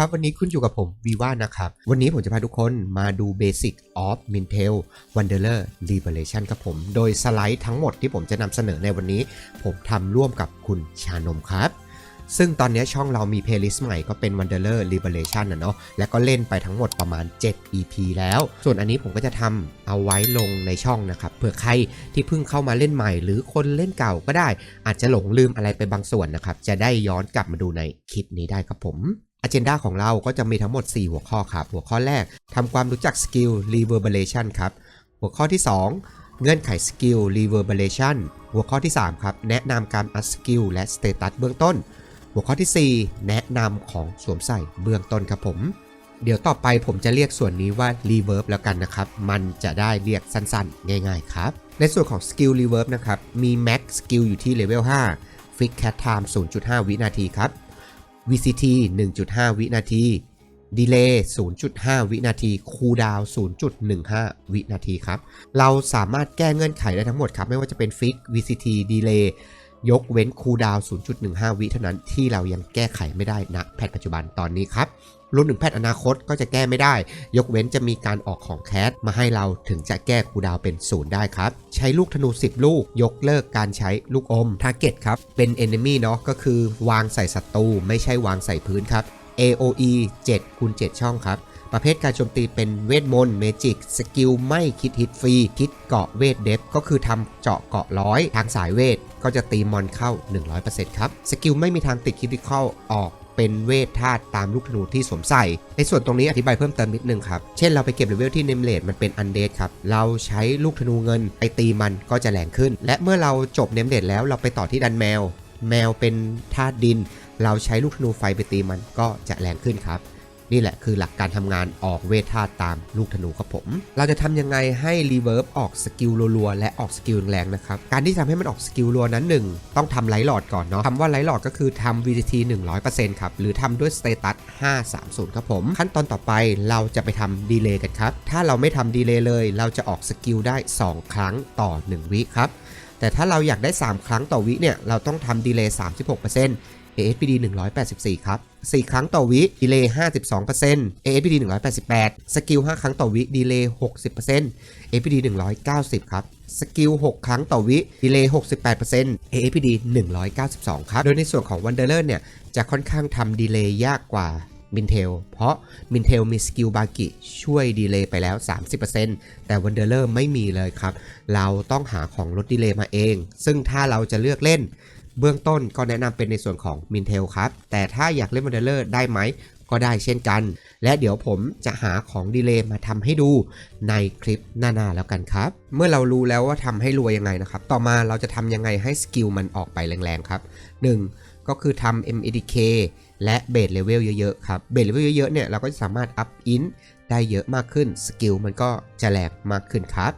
ครับ วันนี้คุณอยู่กับผมวีว่านะครับ วันนี้ผมจะพาทุกคนมาดู Basic of Mintel Wanderer Liberation ครับผม โดยสไลด์ทั้งหมดที่ผมจะนำเสนอในวันนี้ ผมทำร่วมกับคุณชานมครับซึ่งตอนนี้ช่องเรามีเพลย์ลิสต์ใหม่ก็เป็น Wanderer Liberation นะเนาะ และก็เล่นไปทั้งหมดประมาณ 7 EP แล้ว ส่วนอันนี้ผมก็จะทำเอาไว้ลงในช่องนะครับ เผื่อใครที่เพิ่งเข้ามาเล่นใหม่ หรือคนเล่นเก่าก็ได้ อาจจะหลงลืมอะไรไปบางส่วนนะครับ จะได้ย้อนกลับมาดูในคลิปนี้ได้ครับผม อ g e n d a ของเราก็จะมีทั้งหมด 4 หัวข้อครับ หัวข้อแรกทำความรู้จักสกิล reverberation ครับ หัวข้อที่ 2 เงื่อนไขสกิล reverberation หัวข้อที่ 3 ครับ แนะนำการอัพสกิลและสเตตัสเบื้องต้น หัวข้อทีสี่ 4 แนะนำของสวมใส่เบื้องต้นครับผม เดี๋ยวต่อไปผมจะเรียกส่วนนี้ว่า reverb แล้วกันนะครับ มันจะได้เรียกสั้นๆ ง่าย ๆ ครับ ในส่วนของ skill reverb นะครับ มี max skill อยู่ที่ level 5 fix cat time 0.5 วินาทีครับ VCT 1.5 วินาที Delay 0.5 วินาที Cooldown 0.15 วินาทีครับ เราสามารถแก้เงื่อนไขได้ทั้งหมดครับ ไม่ว่าจะเป็น Fix VCT Delay ยกเว้น Cooldown 0.15 วิเท่านั้นที่เรายังแก้ไขไม่ได้ณแพทปัจจุบันตอนนี้ครับ รวมถึงแพทย์อนาคตก็จะแก้ไม่ได้ ยกเว้นจะมีการออกของแคสมาให้เราถึงจะแก้คูดาวเป็นศูนย์ได้ครับ ใช้ลูกธนู 10 ลูก ยกเลิกการใช้ลูกอมทาร์เก็ตครับ เป็น enemy เนาะก็คือวางใส่ศัตรูไม่ใช่วางใส่พื้นครับ AOE 7คูณ7ช่องครับประเภทการโจมตีเป็นเวทมนต์เมจิกสกิลไม่คิดฮิตฟรีคิดเกาะเวทเดฟก็คือทำเจาะเกาะร้อยทางสายเวทก็จะตีมอนเข้า 100%ครับ สกิลไม่มีทางติดคิดเข้าออก เป็นเวทธาตุตามลูกธนูที่สวมใส่ ในส่วนตรงนี้อธิบายเพิ่มเติมนิดนึงครับ เช่นเราไปเก็บเลเวลที่เนมเลดมันเป็นอันเดดครับ เราใช้ลูกธนูเงินไปตีมันก็จะแรงขึ้น และเมื่อเราจบเนมเลดแล้วเราไปต่อที่ดันแมว แมวเป็นธาตุดิน เราใช้ลูกธนูไฟไปตีมันก็จะแรงขึ้นครับ นี่แหละคือหลักการทำงานออกเวทธาตุตามลูกธนูครับผม เราจะทำยังไงให้รีเวิร์บออกสกิลรัวๆและออกสกิลแรงๆนะครับ การที่ทำให้มันออกสกิลรัวนั้นหนึ่งต้องทำไลท์หลอดก่อนเนาะคำว่าไลท์หลอดก็คือทำ VTT 100%ครับ หรือทำด้วยสเตตัส530 ครับผม ขั้นตอนต่อไปเราจะไปทำดีเลย์กันครับ ถ้าเราไม่ทำดีเลย์เลย เราจะออกสกิลได้ 2 ครั้งต่อ 1 วิครับแต่ถ้าเราอยากได้ 3 ครั้งต่อวิเนี่ยเราต้องทำดีเลย์36% ASPD 184 ครับ 4 ครั้งต่อวิดีเลย์52% ASPD 188 สกิล 5 ครั้งต่อวิดีเลย์60% ASPD 190 ครับสกิล 6 ครั้งต่อวิดีเลย์68% ASPD 192 ครับ โดยในส่วนของ Wanderer เนี่ย จะค่อนข้างทำดีเลย์ยากกว่ามินเทล เพราะมินเทลมีสกิลบากิช่วยดีเลย์ไปแล้ว 30%แต่ Wanderer ไม่มีเลยครับ เราต้องหาของลดดีเลย์มาเอง ซึ่งถ้าเราจะเลือกเล่น เบื้องต้นก็แนะนำเป็นในส่วนของ m i n t e l ครับ แต่ถ้าอยากเล่น Wanderer ได้ไหม ก็ได้เช่นกัน และเดี๋ยวผมจะหาของดีเลย์มาทำให้ดูในคลิปหน้าๆแล้วกันครับ เมื่อเรารู้แล้วว่าทำให้รวยยังไงนะครับ ต่อมาเราจะทำยังไงให้สกิลมันออกไปแรงๆครับ 1. ก็คือทำ MEDK และเบสเลเวลเยอะๆครับ เบสเลเวลเยอะๆเนี่ยเราก็จะสามารถอัพอินได้เยอะมากขึ้น สกิลมันก็จะแรงมากขึ้นครับ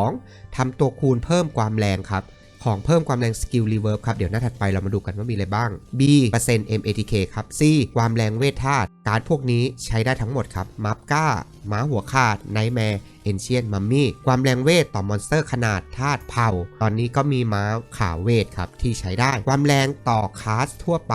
2. ทำตัวคูณเพิ่มความแรงครับ ของเพิ่มความแรงสกิลรีเวิร์บครับ เดี๋ยวหน้าถัดไปเรามาดูกันว่ามีอะไรบ้าง B เปอร์เซ็นต์ MATK ครับ C ความแรงเวทธาตุการ์ดพวกนี้ใช้ได้ทั้งหมดครับมัฟก้าม้าหัวขาดไนแมร์เอนเชียนมัมมี่ความแรงเวทต่อมอนสเตอร์ขนาดธาตุเผาตอนนี้ก็มีม้าขาวเวทครับที่ใช้ได้ ความแรงต่อคาสทั่วไป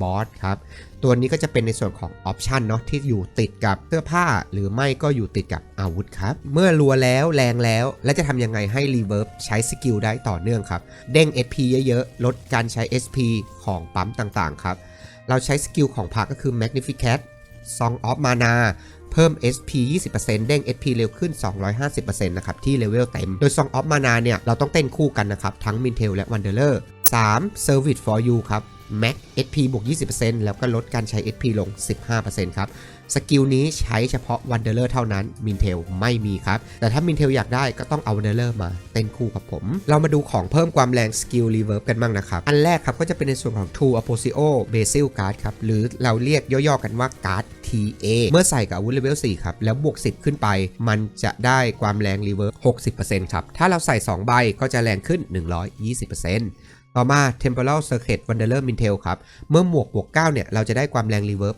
บอสครับ ตัวนี้ก็จะเป็นในส่วนของออปชันเนาะที่อยู่ติดกับเสื้อผ้า หรือไม่ก็อยู่ติดกับอาวุธครับ เมื่อรัวแล้วแรงแล้ว และจะทำยังไงให้รีเวิร์บใช้สกิลได้ต่อเนื่องครับ เด้ง SP เยอะๆ ลดการใช้ SP ของปั๊มต่างๆครับ เราใช้สกิลของพักก็คือ Magnificat Song of Mana เพิ่ม SP 20%เด้ง SP เร็วขึ้น 250%นะครับ ที่เลเวลเต็ม โดย Song of Mana เนี่ย เราต้องเต้นคู่กันนะครับ ทั้ง Mintel และ Wanderer 3. Service for you ครับ Max SP บวก 20%แล้วก็ลดการใช้ SP ลง 15%ครับ สกิลนี้ใช้เฉพาะ Wanderer เท่านั้น Mintel ไม่มีครับ แต่ถ้า Mintel อยากได้ก็ต้องเอา Wanderer มาเต้นคู่กับผม เรามาดูของเพิ่มความแรงสกิล Reverb กันบ้างนะครับ อันแรกครับก็จะเป็นในส่วนของ True Aposio Basil Card ครับ หรือเราเรียกย่อๆกันว่า Card TA เมื่อใส่กับอาวุธเลเวล 4 ครับ แล้วบวก 10 ขึ้นไป มันจะได้ความแรง Reverb 60%ครับ ถ้าเราใส่ 2 ใบก็จะแรงขึ้น 120% ต่อมา Temporal Circuit Wanderer Mintel ครับ เมื่อหมวกบวก 9 เนี่ย เราจะได้ความแรง Reverb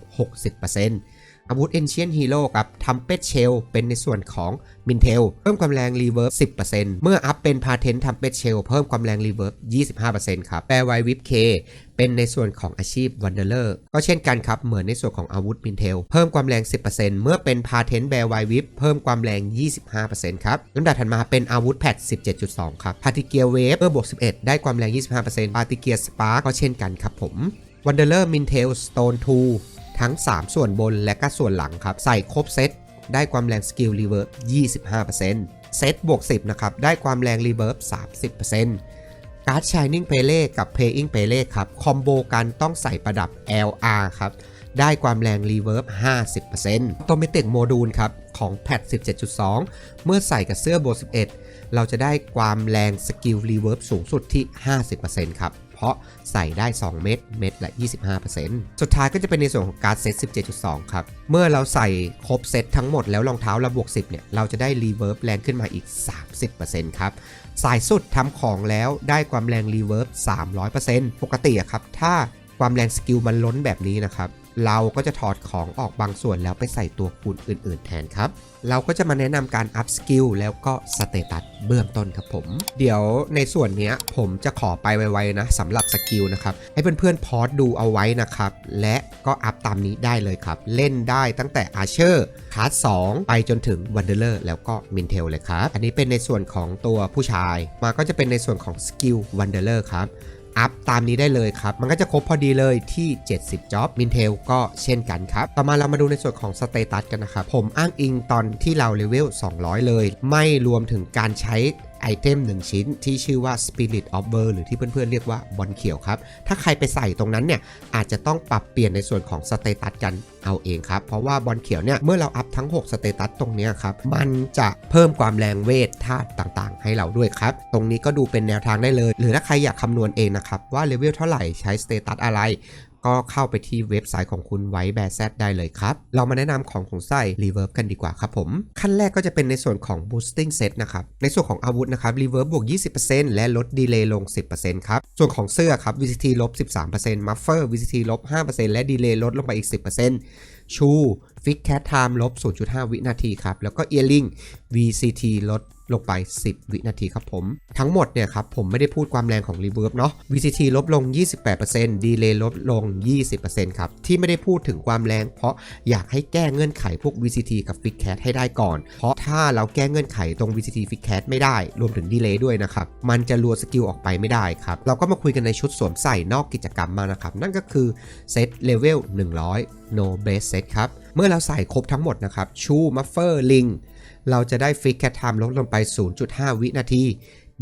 60% อาวุธ Ancient Hero กับ Trumpet Shell เป็นในส่วนของ Mintel เพิ่มความแรง Reverb 10%เมื่ออัพเป็น Patent Trumpet Shell เพิ่มความแรง Reverb 25%ครับแปลไว้ Whip K เป็นในส่วนของอาชีพ Wanderer ก็เช่นกันครับ เหมือนในส่วนของอาวุธ Mintel เพิ่มความแรง 10%เมื่อเป็น Patent Bear Wire Whip เพิ่มความแรง 25%ครับลำดับถัดมาเป็นอาวุธแพท17.2 ครับ p a r t i c l e Wave เมื่อบวก 11 ได้ความแรง 25% p a r t i c l e Spark ก็เช่นกันครับผม Wanderer Mintel Stone 2ทั้ ทั้ง 3 ส่วนบนและก็ส่วนหลังครับ ใส่ครบเซตได้ความแรงสกิลรีเวิร์บ25%เซตบวก 10 นะครับ ได้ความแรงรีเวิร์บ30%การ์ด Shining p e l e กับ Paying p e l e ครับ คอมโบกันต้องใส่ประดับ LR ครับ ได้ความแรงรีเวิร์บ50% Automatic Module ครับ ของ p a t 17.2 เมื่อใส่กับเสื้อโบวก11 เราจะได้ความแรงสกิลรีเวิร์บสูงสุดที่ 50%ครับ เพราะใส่ได้ 2 เม็ดเม็ดละ 25%สุดท้ายก็จะเป็นในส่วนของการ์ดเซต 17.2 ครับ เมื่อเราใส่ครบเซตทั้งหมดแล้วรองเท้าเราบวก 10 เนี่ย เราจะได้รีเวิร์บแรงขึ้นมาอีก 30%ครับ สายสุดทำของแล้วได้ความแรงรีเวิร์บ300%ปกติอะครับ ถ้าความแรงสกิลมันล้นแบบนี้นะครับ เราก็จะถอดของออกบางส่วนแล้วไปใส่ตัวคูณอื่น ๆ แทนครับ เราก็จะมาแนะนำการอัพสกิลแล้วก็สเตตัสเบื้องต้นครับผม เดี๋ยวในส่วนนี้ผมจะขอไปไวๆนะสำหรับสกิลนะครับ ให้เพื่อนๆพอดดูเอาไว้นะครับ และก็อัพตามนี้ได้เลยครับ เล่นได้ตั้งแต่อาเชอร์คลาส2ไปจนถึงวันเดอร์เลอร์แล้วก็มินเทลเลยครับ อันนี้เป็นในส่วนของตัวผู้ชาย มาก็จะเป็นในส่วนของสกิลวันเดอร์เลอร์ครับ อัพตามนี้ได้เลยครับ มันก็จะครบพอดีเลยที่ 70จ็อบมินเทลก็เช่นกันครับ ต่อมาเรามาดูในส่วนของสเตตัสกันนะครับ ผมอ้างอิงตอนที่เราเลเวล 200 เลย ไม่รวมถึงการใช้ ไอเทม1ชิ้นที่ชื่อว่า Spirit of b u r หรือที่เพื่อนๆเรียกว่าบอลเขียวครับ ถ้าใครไปใส่ตรงนั้นเนี่ยอาจจะต้องปรับเปลี่ยนในส่วนของสเตตัสกันเอาเองครับ เพราะว่าบอลเขียวเนี่ยเมื่อเราอัพทั้ง 6 สเตตัสตรงนี้ครับ มันจะเพิ่มความแรงเวทธาตุต่างๆ ให้เราด้วยครับ ตรงนี้ก็ดูเป็นแนวทางได้เลย หรือถ้าใครอยากคำนวณเองนะครับ ว่าเลเวลเท่าไหร่ใช้สเตตัสอะไร ก็เข้าไปที่เว็บไซต์ของคุณไว้แบรแซดได้เลยครับ เรามาแนะนำของของใส่ Reverb กันดีกว่าครับผม ขั้นแรกก็จะเป็นในส่วนของ Boosting Set นะครับ ในส่วนของอาวุธนะครับ Reverb บวก 20%และลด Delay ลง 10%ครับ ส่วนของเสื้อครับ VCT ลบ 13% Muffer VCT ลบ 5%และ Delay ลดลงไปอีก 10%ชู Fix Cat Time ลบ 0.5 วินาทีครับ แล้วก็ Earring VCT ลด ลงไป 10 วินาทีครับผม ทั้งหมดเนี่ยครับผมไม่ได้พูดความแรงของ Reverb เนาะ VCT ลบลง 28% Delay ลดลง 20%ครับ ที่ไม่ได้พูดถึงความแรงเพราะอยากให้แก้เงื่อนไขพวก VCT กับ Fix Cat ให้ได้ก่อน เพราะถ้าเราแก้เงื่อนไขตรง VCT Fix Cat ไม่ได้ รวมถึง Delay ด้วยนะครับ มันจะรัวสกิลออกไปไม่ได้ครับ เราก็มาคุยกันในชุดสวมใส่นอกกิจกรรมมานะครับ นั่นก็คือเซตเลเวล100 no base set ครับ เมื่อเราใส่ครบทั้งหมดนะครับ ชูมัฟเฟอร์ลิง เราจะได้ฟิกแคทไทม์ลดลงไป 0.5 วินาที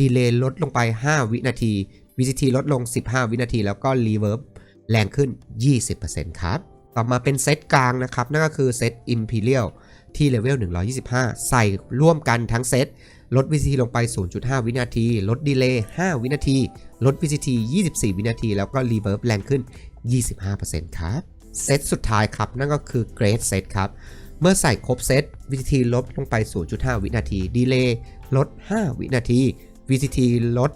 ดีเลย์ลดลงไป 5 วินาที VCT ลดลง 15 วินาที แล้วก็รีเวิร์บแรงขึ้น 20%ครับ ต่อมาเป็นเซตกลางนะครับ นั่นก็คือเซต Imperial ที่เลเวล 125 ใส่ร่วมกันทั้งเซต ลด VCT ลงไป 0.5 วินาที ลดดีเลย์ 5 วินาที ลด VCT 24 วินาที แล้วก็รีเวิร์บแรงขึ้น 25%ครับ เซตสุดท้ายครับ นั่นก็คือ Great Set ครับ เมื่อใส่ครบเซต VCT ลดลงไป 0.5 วินาที ดีเลย์ลด 5 วินาที VCT ลด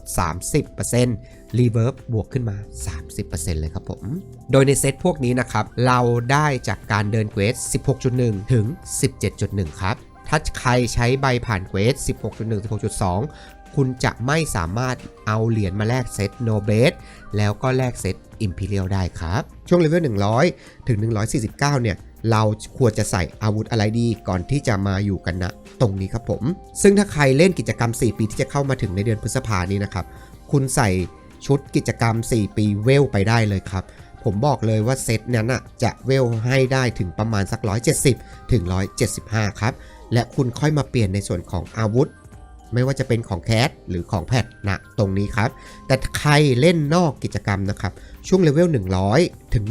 30% Reverb บวกขึ้นมา 30%เลยครับผม โดยในเซตพวกนี้นะครับ เราได้จากการเดินเควส16.1 ถึง 17.1 ครับ ถ้าใครใช้ใบผ่านเควส16.1 16.2 คุณจะไม่สามารถเอาเหรียญมาแลกเซต No b a s แล้วก็แลกเซต Imperial ได้ครับ ช่วงเลเวล100 ถึง 149 เนี่ย เราควรจะใส่อาวุธอะไรดีก่อนที่จะมาอยู่กันนะตรงนี้ครับผม ซึ่งถ้าใครเล่นกิจกรรม 4 ปีที่จะเข้ามาถึงในเดือนพฤษภานี้นะครับ คุณใส่ชุดกิจกรรม 4 ปีเวลไปได้เลยครับ ผมบอกเลยว่าเซตนั้นน่ะจะเวลให้ได้ถึงประมาณสัก 170 ถึง 175 ครับ และคุณค่อยมาเปลี่ยนในส่วนของอาวุธ ไม่ว่าจะเป็นของแคสหรือของแพทนะตรงนี้ครับ แต่ใครเล่นนอกกิจกรรมนะครับ ช่วงเลเวล 100 ถึง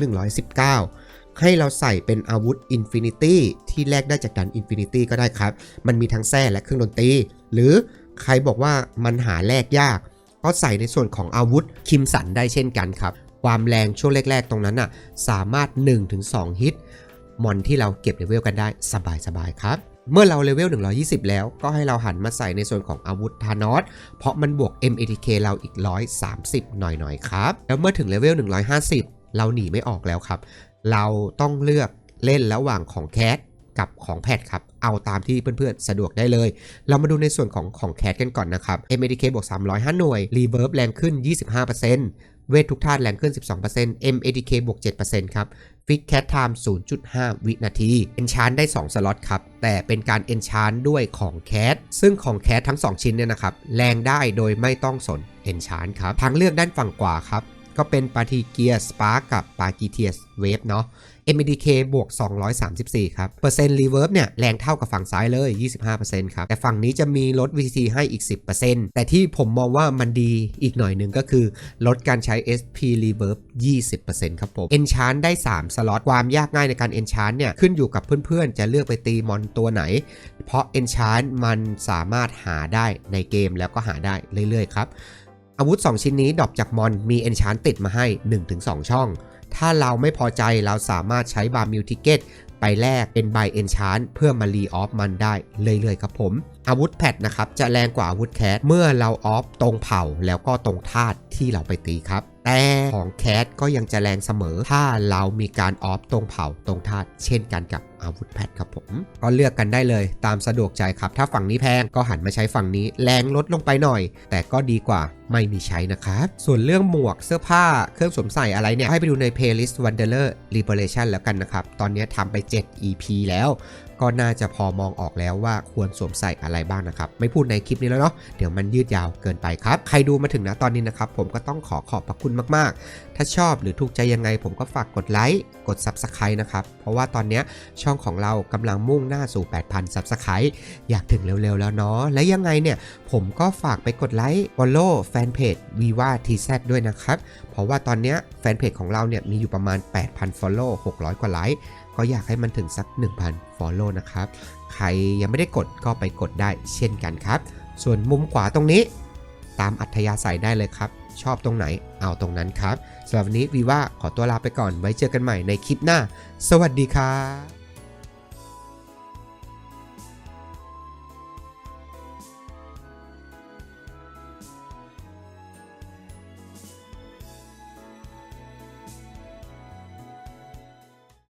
119 ให้เราใส่เป็นอาวุธ Infinity ที่แลกได้จากดัน Infinity ก็ได้ครับ มันมีทั้งแส้และเครื่องดนตรี หรือใครบอกว่ามันหาแลกยาก ก็ใส่ในส่วนของอาวุธคิมสันได้เช่นกันครับ ความแรงช่วงแรก ๆ ตรงนั้นน่ะสามารถ 1-2 ฮิตมอนที่เราเก็บเลเวลกันได้สบายๆครับเมื่อเราเลเวล 120 แล้วก็ให้เราหันมาใส่ในส่วนของอาวุธธานอส เพราะมันบวก MATK เราอีก 130 หน่อยๆ ครับ แล้วเมื่อถึงเลเวล 150 เราหนีไม่ออกแล้วครับ เราต้องเลือกเล่นระหว่างของแคสกับของแพดครับ เอาตามที่เพื่อนๆ สะดวกได้เลย เรามาดูในส่วนของของแคสกันก่อนนะครับ MADK บวก305 หน่วย Reverb แรงขึ้น 25%เวททุกธาตุแรงขึ้น 12% MADK บวก7%ครับฟิกแค t ไทม์0.5 วินาที Enchant ได้ 2 สล็อตครับ แต่เป็นการ Enchant ด้วยของแค t ซึ่งของแค t ทั้ง 2 ชิ้นเนี่ยนะครับ แรงได้โดยไม่ต้องสน Enchant ครับ ทางเลือกด้านฝั่งขวาครับ ก็เป็นปาทีเกียสปาร์กับปากีเทียสเวฟเนาะ MDK บวก 234 ครับ เปอร์เซ็นต์รีเวิร์บเนี่ยแรงเท่ากับฝั่งซ้ายเลย 25%ครับ แต่ฝั่งนี้จะมีลด VT ให้อีก 10%แต่ที่ผมมองว่ามันดีอีกหน่อยหนึ่งก็คือ ลดการใช้ SP Reverb 20%ครับผม Enchant ได้ 3 สล็อต ความยากง่ายในการ Enchant เนี่ย ขึ้นอยู่กับเพื่อนๆ จะเลือกไปตีมอนตัวไหน เพราะ Enchant มันสามารถหาได้ในเกมแล้วก็หาได้เรื่อยๆ ครับ อาวุธ 2 ชิ้นนี้ดรอปจากมอนมี Enchant ติดมาให้ 1-2 ช่อง ถ้าเราไม่พอใจเราสามารถใช้บาร์มิวทิเกตไปแลกเป็นใบเอนชานเพื่อมารีออฟมันได้เรื่อยๆครับผม อาวุธแพดนะครับจะแรงกว่าอาวุธแคสเมื่อเราออฟตรงเผ่าแล้วก็ตรงธาตุที่เราไปตีครับ แต่ของแคสก็ยังจะแรงเสมอ ถ้าเรามีการออฟตรงเผ่าตรงธาตุเช่นกันกับ อาวุธแพดครับผม ก็เลือกกันได้เลยตามสะดวกใจครับ ถ้าฝั่งนี้แพงก็หันมาใช้ฝั่งนี้แรงลดลงไปหน่อย แต่ก็ดีกว่าไม่มีใช้นะครับ ส่วนเรื่องหมวกเสื้อผ้าเครื่องสวมใส่อะไรเนี่ย ให้ไปดูใน playlist Wanderer Liberation แล้วกันนะครับ ตอนนี้ทำไป 7 EP แล้ว ก็น่าจะพอมองออกแล้วว่าควรสวมใส่อะไรบ้างนะครับ ไม่พูดในคลิปนี้แล้วเนาะเดี๋ยวมันยืดยาวเกินไปครับ ใครดูมาถึงนะตอนนี้นะครับ ผมก็ต้องขอขอบพระคุณมากๆ ถ้าชอบหรือถูกใจยังไง ผมก็ฝากกดไลค์กด Subscribe นะครับเพราะว่าตอนนี้ช่องของเรากำลังมุ่งหน้าสู่ 8,000 Subscribe อยากถึงเร็วๆแล้วเนาะ และยังไงเนี่ย ผมก็ฝากไปกดไลค์ follow แฟนเพจ viva tz ด้วยนะครับ เพราะว่าตอนนี้แฟนเพจของเราเนี่ยมีอยู่ประมาณ 8,000 follow 600 กว่าไลค์ก็อยากให้มันถึงสัก 1,000 follow นะครับ ใครยังไม่ได้กดก็ไปกดได้เช่นกันครับ ส่วนมุมขวาตรงนี้ ตามอัธยาศัยได้เลยครับ ชอบตรงไหนเอาตรงนั้นครับสำหรับวันนี้วีว่าขอตัวลาไปก่อนไว้เจอกันใหม่ในคลิปหน้า สวัสดีครับ